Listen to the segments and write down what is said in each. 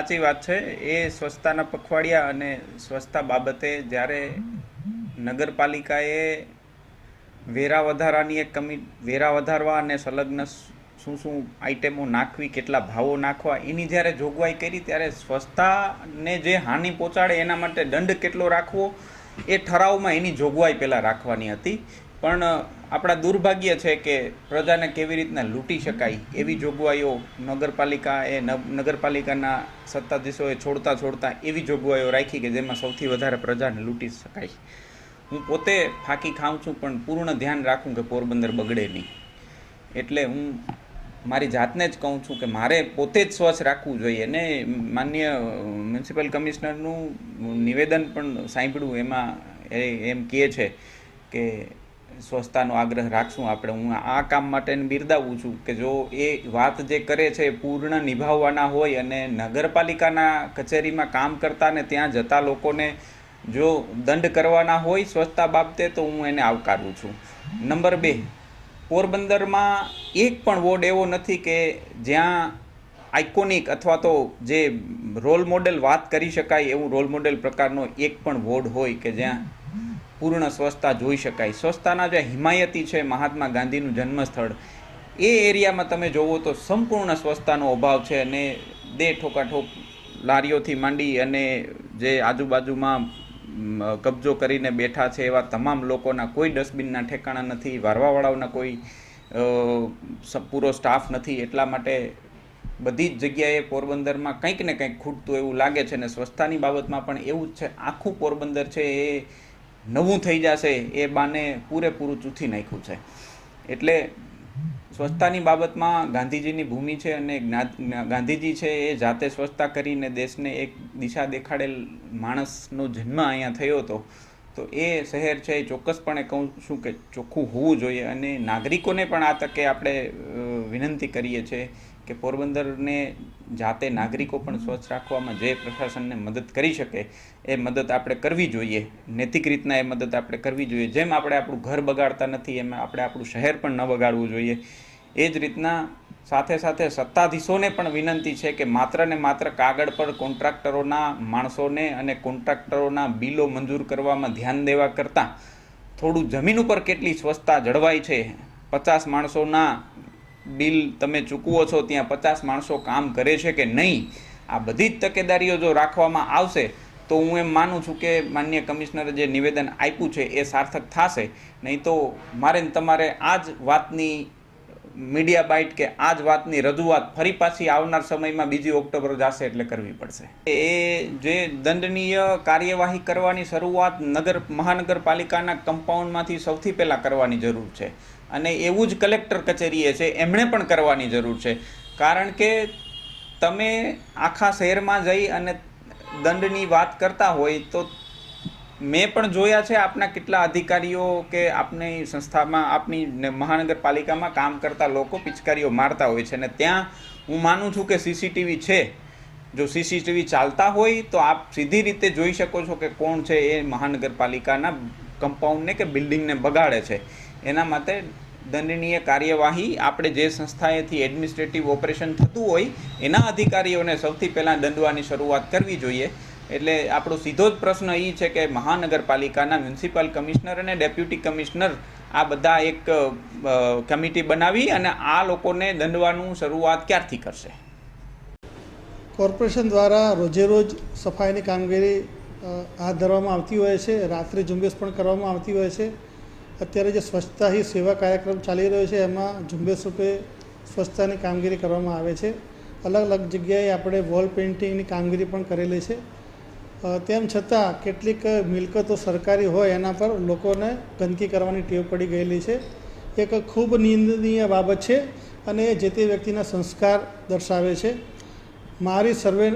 સાચી વાત છે. એ સ્વચ્છતાના પખવાડિયા અને સ્વચ્છતા બાબતે જ્યારે નગરપાલિકાએ વેરા વધારાની એક કમી, વેરા વધારવા અને સંલગ્ન શું શું આઇટમો નાખવી, કેટલા ભાવો નાખવા, એની જ્યારે જોગવાઈ કરી ત્યારે સ્વચ્છતાને જે હાનિ પહોંચાડે એના માટે દંડ કેટલો રાખવો, એ ઠરાવમાં એની જોગવાઈ પહેલાં રાખવાની હતી. પણ આપણા દુર્ભાગ્ય છે કે પ્રજાને કેવી રીતના લૂંટી શકાય એવી જોગવાઈઓ નગરપાલિકા એ નગરપાલિકાના સત્તાધીશોએ છોડતા છોડતા એવી જોગવાઈઓ રાખી કે જેમાં સૌથી વધારે પ્રજાને લૂંટી શકાય. હું પોતે ફાંકી ખાઉં છું, પણ પૂર્ણ ધ્યાન રાખું કે પોરબંદર બગડે નહીં. એટલે હું મારી જાતને જ કહું છું કે મારે પોતે જ સ્વચ્છ રાખવું જોઈએ અને માન્ય મ્યુનિસિપલ કમિશનરનું નિવેદન પણ સાંભળ્યું એમાં એ, એમ કહે છે કે સ્વચ્છતાનો આગ્રહ રાખશું આપણે. હું આ કામ માટે બિરદાવું છું કે જો એ વાત જે કરે છે એ પૂર્ણ નિભાવવાના હોય અને નગરપાલિકાના કચેરીમાં કામ કરતા ને ત્યાં જતા લોકોને જો દંડ કરવાના હોય સ્વચ્છતા બાબતે, તો હું એને આવકારું છું. નંબર બે, પોરબંદરમાં એક પણ વોર્ડ એવો નથી કે જ્યાં આઇકોનિક અથવા તો જે રોલ મોડેલ વાત કરી શકાય એવું રોલ મોડેલ પ્રકારનો એક પણ વોર્ડ હોય કે જ્યાં પૂર્ણ સ્વચ્છતા જોઈ શકાય. સ્વચ્છતાના જે હિમાયતી છે મહાત્મા ગાંધીનું જન્મસ્થળ, એ એરિયામાં તમે જોવો તો સંપૂર્ણ સ્વચ્છતાનો અભાવ છે અને દે ઠોકાઠોક લારીઓથી માંડી અને જે આજુબાજુમાં કબજો કરીને બેઠા છે એવા તમામ લોકોના કોઈ ડસ્ટબિનના ઠેકાણા નથી, વારવાવાળાઓના કોઈ પૂરો સ્ટાફ નથી. એટલા માટે બધી જ જગ્યાએ પોરબંદરમાં કંઈક ને કંઈક ખૂટતું એવું લાગે છે અને સ્વચ્છતાની બાબતમાં પણ એવું જ છે. આખું પોરબંદર છે એ નવું થઈ જશે એ બાને પૂરેપૂરું ચૂથી નાખ્યું છે. એટલે સ્વચ્છતાની બાબતમાં ગાંધીજીની ભૂમિ છે અને ગાંધીજી છે એ જાતે સ્વચ્છતા કરીને દેશને એક દિશા દેખાડેલ માણસનો જન્મ અહીંયા થયો હતો. તો એ શહેર છે એ ચોક્કસપણે કહું છું કે ચોખ્ખું હોવું જોઈએ અને નાગરિકોને પણ આ તકે આપણે વિનંતી કરીએ છીએ કે પોરબંદરને જાતે નાગરિકો પણ સ્વચ્છ રાખવામાં જે પ્રશાસનને મદદ કરી શકે, એ મદદ આપણે કરવી જોઈએ. નૈતિક રીતના એ મદદ આપણે કરવી જોઈએ. જેમ આપણે આપણું ઘર બગાડતા નથી, એમ આપણે આપણું શહેર પણ ન બગાડવું જોઈએ. એ જ રીતના સાથે સાથે સત્તાધીશોને પણ વિનંતી છે કે માત્ર ને માત્ર કાગળ પર કોન્ટ્રાક્ટરોના માણસોને અને કોન્ટ્રાક્ટરોના બિલો મંજૂર કરવામાં ધ્યાન દેવા કરતાં થોડું જમીન ઉપર કેટલી સ્વચ્છતા જળવાય છે, પચાસ માણસોના બિલ તમે ચૂકવો છો, ત્યાં પચાસ માણસો કામ કરે છે કે નહીં, આ બધી જ તકેદારીઓ જો રાખવામાં આવશે, તો હું એમ માનું છું કે માન્ય કમિશનરે જે નિવેદન આપ્યું છે એ સાર્થક થશે. નહીં તો મારે તમારે આ જ વાતની મીડિયા બાઇટ કે આ જ વાતની રજૂઆત ફરી પાછી આવનાર સમયમાં બીજી ઓક્ટોબર જશે એટલે કરવી પડશે. એ જે દંડનીય કાર્યવાહી કરવાની શરૂઆત નગર, મહાનગરપાલિકાના કમ્પાઉન્ડમાંથી સૌથી પહેલાં કરવાની જરૂર છે. અને એવું જ કલેક્ટર કચેરીએ છે, એમણે પણ કરવાની જરૂર છે. કારણ કે તમે આખા શહેરમાં જઈ અને દંડની વાત કરતા હોય તો મેં પણ જોયા છે, આપના કેટલા અધિકારીઓ કે આપની સંસ્થામાં, આપની મહાનગરપાલિકામાં કામ કરતા લોકો પિચકારીઓ મારતા હોય છે. અને ત્યાં હું માનું છું કે સીસીટીવી છે. જો સીસીટીવી ચાલતા હોય તો આપ સીધી રીતે જોઈ શકો છો કે કોણ છે એ મહાનગરપાલિકાના કમ્પાઉન્ડને કે બિલ્ડિંગને બગાડે છે. એના માટે દંડનીય કાર્યવાહી આપણે જે સંસ્થાએથી એડમિનિસ્ટ્રેટિવ ઓપરેશન થતું હોય, એના અધિકારીઓને સૌથી પહેલાં દંડવાની શરૂઆત કરવી જોઈએ. એટલે આપણો સીધો જ પ્રશ્ન એ છે કે મહાનગરપાલિકાના મ્યુનિસિપલ કમિશનર અને ડેપ્યુટી કમિશનર આ બધા એક કમિટી બનાવી અને આ લોકોને દંડવાનું શરૂઆત ક્યારથી કરશે? કોર્પોરેશન દ્વારા રોજે રોજ સફાઈની કામગીરી હાથ ધરવામાં આવતી હોય છે. રાત્રે ઝુંબેશ પણ કરવામાં આવતી હોય છે. અત્યારે જે સ્વચ્છતા હી સેવા કાર્યક્રમ ચાલી રહ્યો છે, એમાં ઝુંબેશ રૂપે સ્વચ્છતાની કામગીરી કરવામાં આવે છે. અલગ અલગ જગ્યાએ આપણે વોલ પેઇન્ટિંગની કામગીરી પણ કરેલી છે. તેમ છતાં કેટલીક મિલકતો સરકારી હોય એના પર લોકોને ગંદકી કરવાની ટેવ પડી ગયેલી છે. એક ખૂબ નિંદનીય બાબત છે અને જે તે વ્યક્તિના સંસ્કાર દર્શાવે છે. મારી સર્વે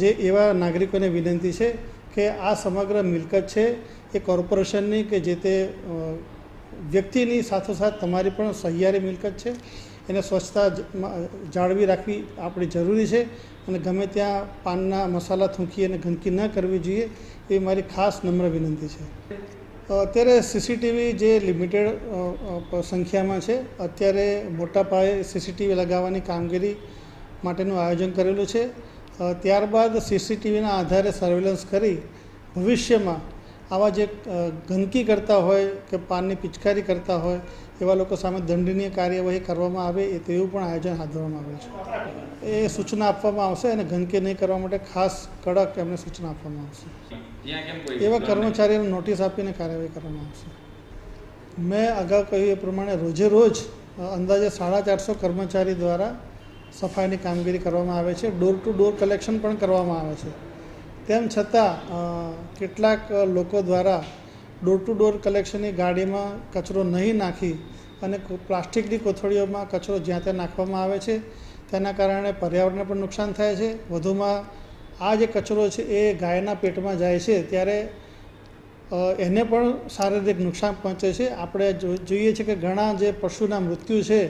જે એવા નાગરિકોને વિનંતી છે કે આ સમગ્ર મિલકત છે એ કોર્પોરેશનની કે જે તે વ્યક્તિની સાથોસાથ તમારી પણ સહિયારી મિલકત છે. એને સ્વચ્છતા જાળવી રાખવી આપણી જરૂરી છે અને ગમે ત્યાં પાનના મસાલા થૂંકી અને ગંદકી ન કરવી જોઈએ એ મારી ખાસ નમ્ર વિનંતી છે. અત્યારે સીસીટીવી જે લિમિટેડ સંખ્યામાં છે, અત્યારે મોટા પાયે સીસીટીવી લગાવવાની કામગીરી માટેનું આયોજન કરેલું છે. ત્યારબાદ સીસીટીવીના આધારે સર્વેલન્સ કરી ભવિષ્યમાં આવા જે ગંદકી કરતા હોય કે પાનની પિચકારી કરતા હોય એવા લોકો સામે દંડનીય કાર્યવાહી કરવામાં આવે એ તેવું પણ આયોજન હાથ ધરવામાં આવે છે. એ સૂચના આપવામાં આવશે અને ગંદકી નહીં કરવા માટે ખાસ કડક એમને સૂચના આપવામાં આવશે. એવા કર્મચારીઓને નોટિસ આપીને કાર્યવાહી કરવામાં આવશે. મેં અગાઉ કહ્યું એ પ્રમાણે રોજે રોજ અંદાજે સાડા ચારસો કર્મચારી દ્વારા સફાઈની કામગીરી કરવામાં આવે છે. ડોર ટુ ડોર કલેક્શન પણ કરવામાં આવે છે. તેમ છતાં કેટલાક લોકો દ્વારા ડોર ટુ ડોર કલેક્શનની ગાડીમાં કચરો નહીં નાખી અને પ્લાસ્ટિકની કોથળીઓમાં કચરો જ્યાં ત્યાં નાખવામાં આવે છે, તેના કારણે પર્યાવરણને પણ નુકસાન થાય છે. વધુમાં, આ જે કચરો છે એ ગાયના પેટમાં જાય છે, ત્યારે એને પણ શારીરિક નુકસાન પહોંચે છે. આપણે જોઈએ છીએ કે ઘણા જે પશુના મૃત્યુ છે,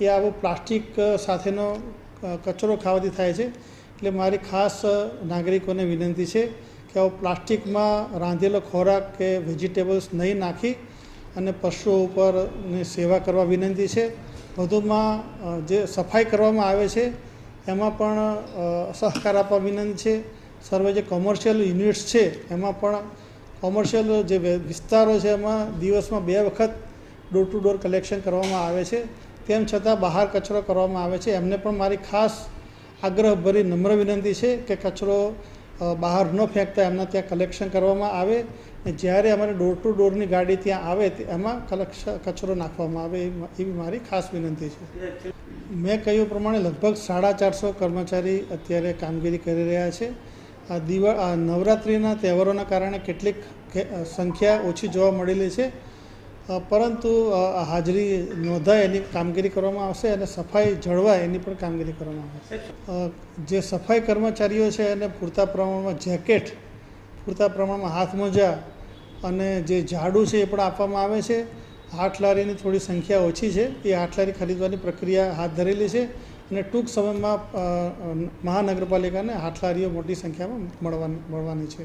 એ આવો પ્લાસ્ટિક સાથેનો કચરો ખાવાથી થાય છે. એટલે મારી ખાસ નાગરિકોને વિનંતી છે કે આવો પ્લાસ્ટિકમાં રાંધેલો ખોરાક કે વેજીટેબલ્સ નહીં નાખી અને પશુઓ ઉપરની સેવા કરવા વિનંતી છે. વધુમાં જે સફાઈ કરવામાં આવે છે, એમાં પણ સહકાર આપવા વિનંતી છે. સર્વે જે કોમર્શિયલ યુનિટ્સ છે, એમાં પણ કોમર્શિયલ જે વિસ્તારો છે, એમાં દિવસમાં બે વખત ડોર ટુ ડોર કલેક્શન કરવામાં આવે છે. તેમ છતાં બહાર કચરો કરવામાં આવે છે. એમને પણ મારી ખાસ આગ્રહભરી નમ્ર વિનંતી છે કે કચરો બહાર ન ફેંકતા એમના ત્યાં કલેક્શન કરવામાં આવે ને જ્યારે અમારે ડોર ટુ ડોરની ગાડી ત્યાં આવે એમાં કલેક્શન કચરો નાખવામાં આવે એવી મારી ખાસ વિનંતી છે. મેં કહ્યું પ્રમાણે લગભગ સાડા ચારસો કર્મચારી અત્યારે કામગીરી કરી રહ્યા છે. આ દિવા નવરાત્રિના તહેવારોના કારણે કેટલીક સંખ્યા ઓછી જોવા મળેલી છે. પરંતુ હાજરી નોંધાય એની કામગીરી કરવામાં આવશે અને સફાઈ જળવાય એની પણ કામગીરી કરવામાં આવશે. જે સફાઈ કર્મચારીઓ છે એને પૂરતા પ્રમાણમાં જેકેટ, પૂરતા પ્રમાણમાં હાથ મોજા અને જે ઝાડુ છે એ પણ આપવામાં આવે છે. હાથલારીની થોડી સંખ્યા ઓછી છે. એ હાથલારી ખરીદવાની પ્રક્રિયા હાથ ધરેલી છે અને ટૂંક સમયમાં મહાનગરપાલિકાને હાથલારીઓ મોટી સંખ્યામાં મળવાની મળવાની છે.